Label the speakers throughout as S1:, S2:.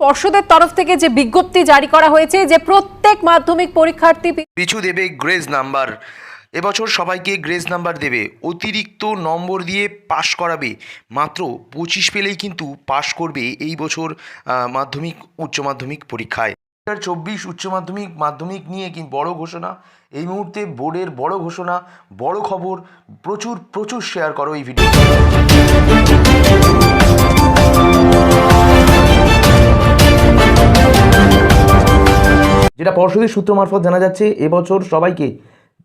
S1: পর্ষদের তরফ থেকে যে বিজ্ঞপ্তি জারি করা হয়েছে যে প্রত্যেক মাধ্যমিক পরীক্ষার্থী
S2: পিছু দেবে গ্রেজ নাম্বার। এবছর সবাইকে গ্রেজ নাম্বার দেবে। অতিরিক্ত নম্বর দিয়ে পাশ করাবে। মাত্র পঁচিশ পেলেই কিন্তু পাশ করবে এই বছর মাধ্যমিক, উচ্চ মাধ্যমিক পরীক্ষায়। হাজার চব্বিশ উচ্চ মাধ্যমিক মাধ্যমিক নিয়ে কিন্তু বড় ঘোষণা? এই মুহূর্তে বোর্ডের বড় ঘোষণা, বড় খবর। প্রচুর প্রচুর শেয়ার করো এই ভিডিও যেটা পর্ষদের সূত্র মারফত জানা যাচ্ছে এবছর সবাইকে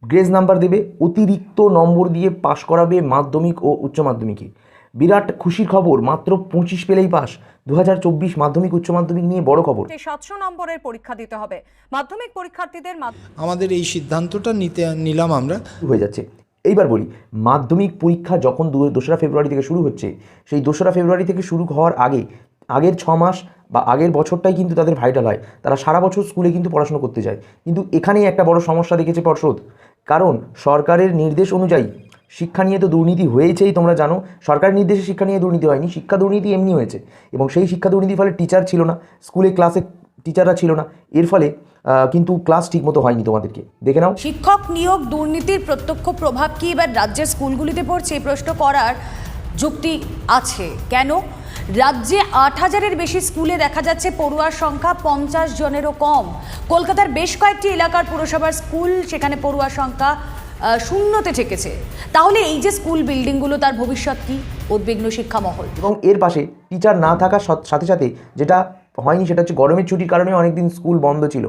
S2: গ্রেজ নাম্বার দেবে অতিরিক্ত নম্বর দিয়ে পাশ করাবে মাধ্যমিক ও উচ্চ মাধ্যমিকে। বিরাট খুশির খবর মাত্র পঁচিশ পেলেই পাস। দুহাজার চব্বিশ মাধ্যমিক উচ্চ মাধ্যমিক নিয়ে বড় খবর।
S1: সাতশো নম্বরের পরীক্ষা দিতে হবে। মাধ্যমিক পরীক্ষার্থীদের
S3: আমাদের এই সিদ্ধান্তটা নিতে নিলাম আমরা।
S2: হয়ে যাচ্ছে। এইবার বলি মাধ্যমিক পরীক্ষা যখন দোসরা ফেব্রুয়ারি থেকে শুরু হচ্ছে সেই দোসরা ফেব্রুয়ারি থেকে শুরু হওয়ার আগে আগের ছ মাস বা আগের বছরটাই কিন্তু তাদের ভাইটাল হয়। তারা সারা বছর স্কুলে কিন্তু পড়াশোনা করতে যায়। কিন্তু এখানেই একটা বড় সমস্যা দেখেছে পর্ষদ। কারণ সরকারের নির্দেশ অনুযায়ী শিক্ষা নিয়ে তো দুর্নীতি হয়েছেই তোমরা জানো। সরকারের নির্দেশে শিক্ষা নিয়ে দুর্নীতি হয়নি, শিক্ষা দুর্নীতি এমনি হয়েছে। এবং সেই শিক্ষা দুর্নীতির ফলে টিচার ছিল না স্কুলে ক্লাসে টিচাররা ছিল না। এর ফলে কিন্তু ক্লাস ঠিকমতো হয়নি তোমাদেরকে। দেখে নাও।
S4: শিক্ষক নিয়োগ দুর্নীতির প্রত্যক্ষ প্রভাব কি এবার রাজ্যের স্কুলগুলিতে পড়ছে? প্রশ্ন করার যুক্তি আছে। কেন? রাজ্যে আট হাজারের বেশি স্কুলে দেখা যাচ্ছে পড়ুয়ার সংখ্যা পঞ্চাশ জনেরও কম। কলকাতার বেশ কয়েকটি এলাকার পুরসভার স্কুল সেখানে পড়ুয়ার সংখ্যা শূন্যতে ঠেকেছে। তাহলে এই যে স্কুল বিল্ডিংগুলো তার ভবিষ্যৎ কি? উদ্বিগ্ন শিক্ষা মহল
S2: এবং এর পাশে টিচার না থাকার সাথে সাথে যেটা হয়নি সেটা হচ্ছে গরমের ছুটির কারণে অনেকদিন স্কুল বন্ধ ছিল।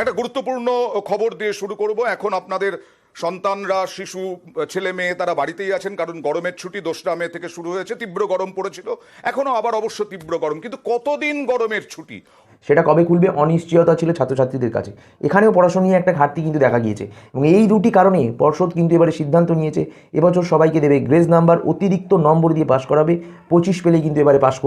S5: একটা গুরুত্বপূর্ণ খবর দিয়ে শুরু করব। এখন আপনাদের সন্তানরা, শিশু, ছেলে মেয়ে তারা বাড়িতেই আছেন, কারণ গরমের ছুটি দোসরা মে থেকে শুরু হয়েছে, তীব্র গরম পড়েছিল, এখনও আবার অবশ্য তীব্র গরম, কিন্তু কতদিন গরমের ছুটি?
S2: সেটা কবে খুলবে অনিশ্চয়তা ছিল ছাত্রছাত্রীদের কাছে। এখানেও পড়াশোনা নিয়ে একটা ঘাটতি কিন্তু দেখা গিয়েছে, এবং এই দুটি কারণে পর্ষদ কিন্তু এবারে সিদ্ধান্ত নিয়েছে, এবছর সবাইকে দেবে গ্রেজ নাম্বার, অতিরিক্ত নম্বর দিয়ে পাশ করাবে, পঁচিশ পেলেই কিন্তু এবারে পাশ